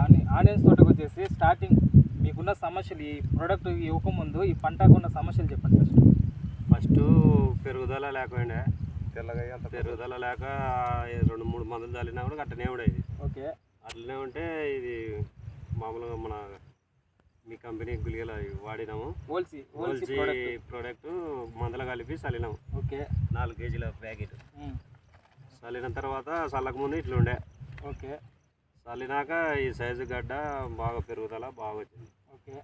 ఆని ఆనియన్స్ తోటకు వచ్చేసి స్టార్టింగ్ మీకున్న సమస్యలు ఈ ప్రోడక్ట్ ఇవ్వకముందు ఈ పంటకు ఉన్న సమస్యలు చెప్పండి ఫస్ట్ ఫస్ట్ పెరుగుదల లేకపోయిండే. తెల్లగా అంత పెరుగుదల లేక రెండు మూడు మందులు చల్లినా కూడా అట్టనే ఉండేది. ఓకే. అట్లనే ఉంటే ఇది మామూలుగా మన మీ కంపెనీ గుళికలు వాడినాము. ఓల్సీ ఓల్సీ ప్రోడక్ట్ మందులు కలిపి చల్లినాము. ఓకే. నాలుగు కేజీల ప్యాకెట్. చల్లిన తర్వాత చల్లక ముందు ఇట్లా ఉండే ఓకే. చల్లినాక ఈ సైజు గడ్డ బాగా పెరుగుదల బాగా వచ్చింది. ఓకే.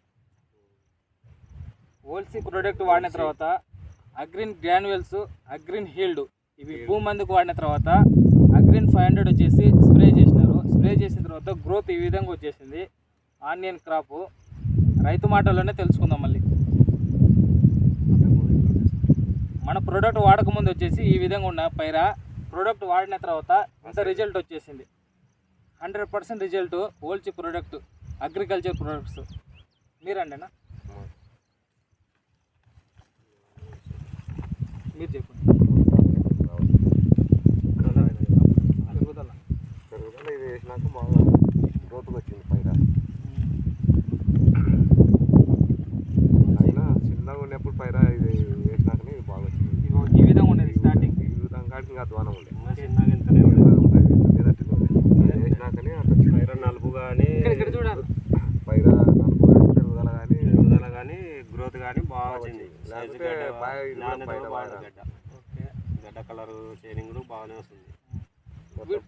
ఓల్సీ ప్రోడక్ట్ వాడిన తర్వాత అగ్రిన్ గ్రాన్యువల్స్ అగ్రిన్ హీల్డ్ ఇవి భూమందుకు వాడిన తర్వాత అగ్రిన్ ఫైవ్ హండ్రెడ్ వచ్చేసి స్ప్రే చేసినారు. స్ప్రే చేసిన తర్వాత గ్రోత్ ఈ విధంగా వచ్చేసింది. ఆనియన్ క్రాప్ రైతు మాటల్లోనే తెలుసుకుందాం మళ్ళీ. మన ప్రోడక్ట్ వాడకముందు వచ్చేసి ఈ విధంగా ఉన్న పైర. ప్రోడక్ట్ వాడిన తర్వాత ఇంత రిజల్ట్ వచ్చేసింది. హండ్రెడ్ పర్సెంట్ రిజల్ట్ ఓల్చి ప్రోడక్ట్ అగ్రికల్చర్ ప్రొడక్ట్స్. మీరండేనా? మీరు చెప్పండి. పెరుగుదల పెరుగుదల ఇది వేసినాక బాగా గ్రోత్కి వచ్చింది పైన అయినా చిన్నగా ఉన్నప్పుడు పైన ఇది వేసినాకనే ఇది బాగా వచ్చింది ఈ విధంగా ఉండేది స్టార్టింగ్ ఈ విధంగా కాడికి ఇంకా అధ్వానం ఉండే. ఇంకా చిన్నగా ఇంతనే ఈ ఉండేది. విధంగా ఉంటుంది, ఇంత మీద అట్లా ఉంది. అది వేసినాకనే అట్లా వచ్చింది. పైర నలుపు కానీ ఇక్కడ ఇక్కడ చూడాలి పైన నలుపు కానీ పెరుగుదల కానీ పెరుగుదల కానీ గ్రోత్ కానీ బాగా వచ్చింది. సైజు గడ్డ కలర్ షేడింగ్ కూడా బాగానే వస్తుంది. మొత్తం